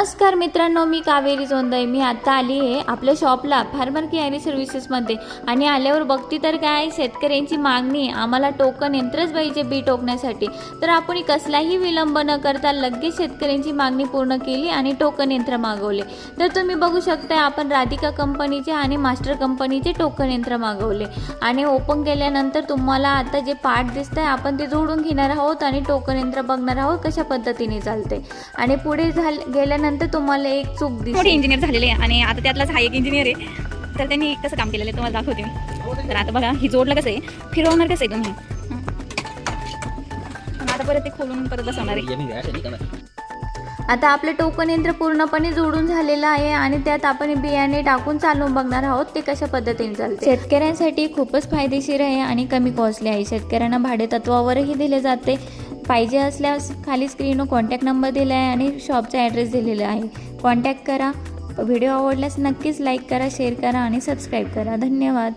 नमस्कार मित्रांनो मी कावेरी जोंदय मी आता आली आहे आपल्या शॉपला फार्मर केअरी सर्व्हिसेसमध्ये आणि आल्यावर बघती तर काय शेतकऱ्यांची मागणी आम्हाला टोकन यंत्रच पाहिजे बी टोकण्यासाठी. तर आपण कसलाही विलंब न करता लगेच शेतकऱ्यांची मागणी पूर्ण केली आणि टोकन यंत्र मागवले. तर तुम्ही बघू शकता आपण राधिका कंपनीचे आणि मास्टर कंपनीचे टोकन यंत्र मागवले. आणि ओपन केल्यानंतर तुम्हाला आता जे पार्ट दिसत आहे आपण ते जोडून घेणार आहोत आणि टोकन यंत्र बघणार आहोत कशा पद्धतीने चालते आणि पुढे झाल गेल्यानंतर तुम्हाला एक चूक मोठे दिसेल इंजिनियर झालेले आहे आणि आता त्यातलाच हा एक इंजिनियर आहे. तर त्यांनी कसं काम केलेलं आहे तुम्हाला दाखवते मी. तर आता बघा ही जोडलं कसं आहे? फिरवणार कसं आहे तुम्ही? हं. आणि आता परत ते खोलून परत बसवणार आहे. आता आपलं टोकन यंत्र पूर्णपणे जोडून झालेलं आहे आणि त्यात आपण बियाणे टाकून चालवून बघणार आहोत ते कशा पद्धतीने चालते. शेतकऱ्यांसाठी खूपच फायदेशीर आहे आणि कमी कॉस्टली आहे. शेतकऱ्यांना भाडे तत्वावरही दिले जाते. पाहिजे असल्यास खाली स्क्रीनवर कॉन्टॅक्ट नंबर दिला आहे आणि शॉपचा ॲड्रेस दिलेला आहे. कॉन्टॅक्ट करा. व्हिडिओ आवडल्यास नक्कीच लाईक करा शेअर करा आणि सबस्क्राईब करा. धन्यवाद.